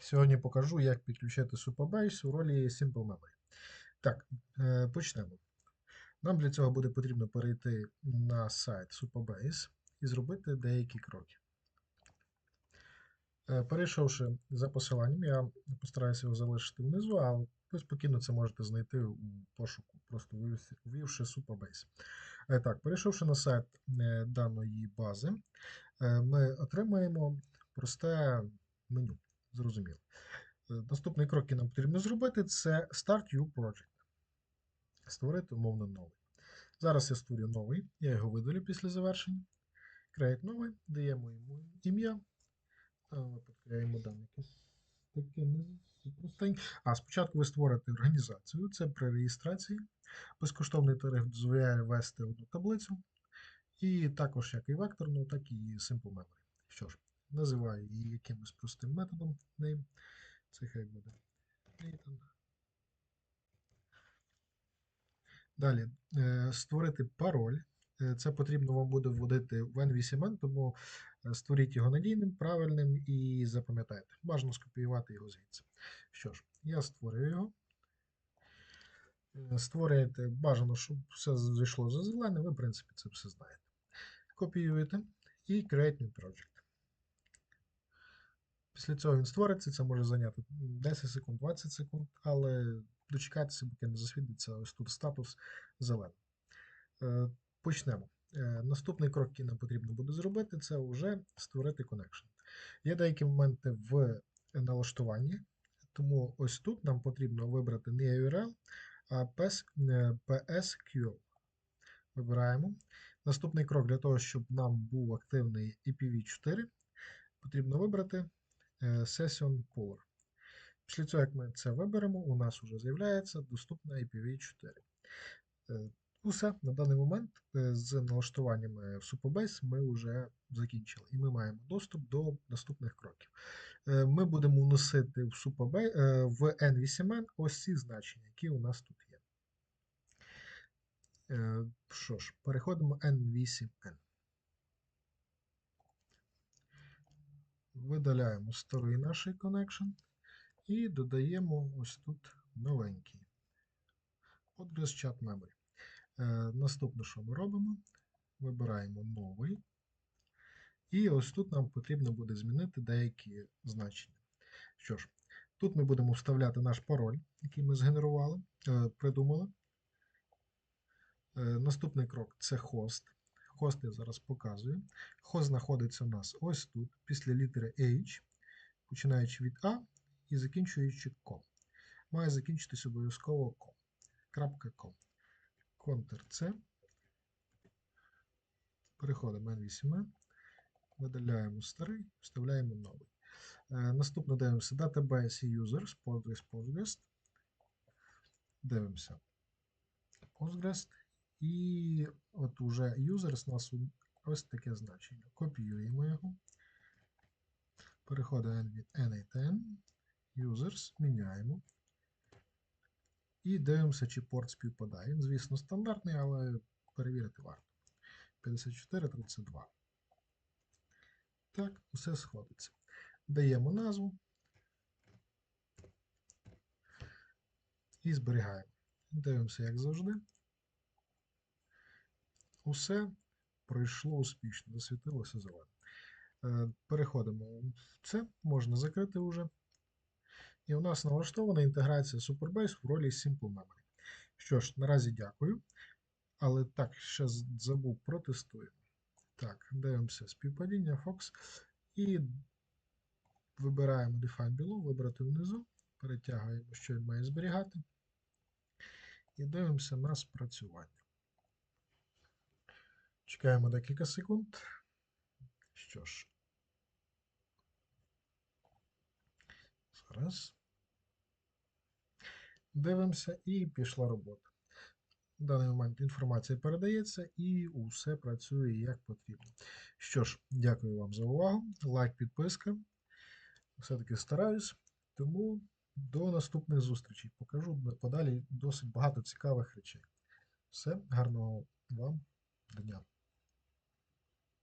Сьогодні покажу, як підключити Supabase у ролі Simple Memory. Так, е, почнемо. Нам для цього буде потрібно перейти на сайт Supabase і зробити деякі кроки. Е, Перейшовши за посиланням, я постараюся його залишити внизу, а ви спокійно це можете знайти у пошуку, просто ввівши Supabase. Е, Так, перейшовши на сайт е, даної бази, ми отримаємо просте меню. Зрозуміло. Е, Наступний крок, який нам потрібно зробити, це Start New Project. Створити умовно новий. Зараз я створю новий, я його видалю після завершення. Create новий, даємо йому ім'я. Дам якесь таке. А спочатку ви створите організацію, це при реєстрації. Безкоштовний тариф дозволяє ввести одну таблицю. І також як і векторну, так і Simple Memory. Що ж, називаю її якимось простим методом name. Це хай буде Nathan. Далі, е, створити пароль. Е, Це потрібно вам буде вводити в N8N, тому е, створіть його надійним, правильним і запам'ятайте. Бажано скопіювати його звідси. Що ж, я створюю його. Створюєте бажано, щоб все зайшло за зелене, ви, в принципі, це все знаєте. Копіюєте і Create New Project. Після цього він створиться, це може зайняти 10 секунд, 20 секунд, але дочекайтеся, поки не засвітиться ось тут статус зелений. Е, Почнемо. Е, Наступний крок, який нам потрібно буде зробити, це вже створити connection. Є деякі моменти в налаштуванні, тому ось тут нам потрібно вибрати не URL, а е, PSQL. Вибираємо. Наступний крок для того, щоб нам був активний IPv4, потрібно вибрати Session Power. Після цього, як ми це виберемо, у нас вже з'являється доступна IPv4. Е, Усе на даний момент е, з налаштуваннями в Supabase ми вже закінчили, і ми маємо доступ до наступних кроків. Е, Ми будемо вносити в Supabase, е, в N8N ось ці значення, які у нас тут є. Е, Що ж, переходимо N8N. Видаляємо старий наш connection і додаємо ось тут новенький. Address Chat Memory. Е, Наступне, що ми робимо? Вибираємо новий. І ось тут нам потрібно буде змінити деякі значення. Що ж, тут ми будемо вставляти наш пароль, який ми згенерували, е, придумали. Е, Наступний крок це хост. Хост я зараз показую. Хост знаходиться у нас ось тут, після літери H, починаючи від A і закінчуючи com. Має закінчитися обов'язково com. .com. Ctrl-C. Переходимо N8, видаляємо старий, вставляємо новий. Е, Наступно дивимося Database Users, Postgres, Postgres. Дивимося Postgres. І от уже Users у нас ось таке значення. Копіюємо його. Переходимо N- N8N, Users, міняємо. І дивимося, чи порт співпадає. Він, звісно, стандартний, але перевірити варто. 5432. Так, усе сходиться. Даємо назву і зберігаємо. Дивимося, як завжди. Усе пройшло успішно, засвітилося зелене. Переходимо в це, можна закрити вже. І у нас налаштована інтеграція Superbase в ролі Simple Memory. Що ж, наразі дякую. Але так, ще забув, протестуємо. Так, дивимося співпадіння Fox. І вибираємо Define Below, вибрати внизу, перетягуємо, що він має зберігати. І дивимося на спрацювання. Чекаємо декілька секунд. Що ж. Зараз. Дивимося і пішла робота. В даний момент інформація передається і усе працює як потрібно. Що ж, дякую вам за увагу. Лайк, підписка. Все-таки стараюсь. Тому до наступних зустрічей. Покажу подалі досить багато цікавих речей. Все, гарного вам дня.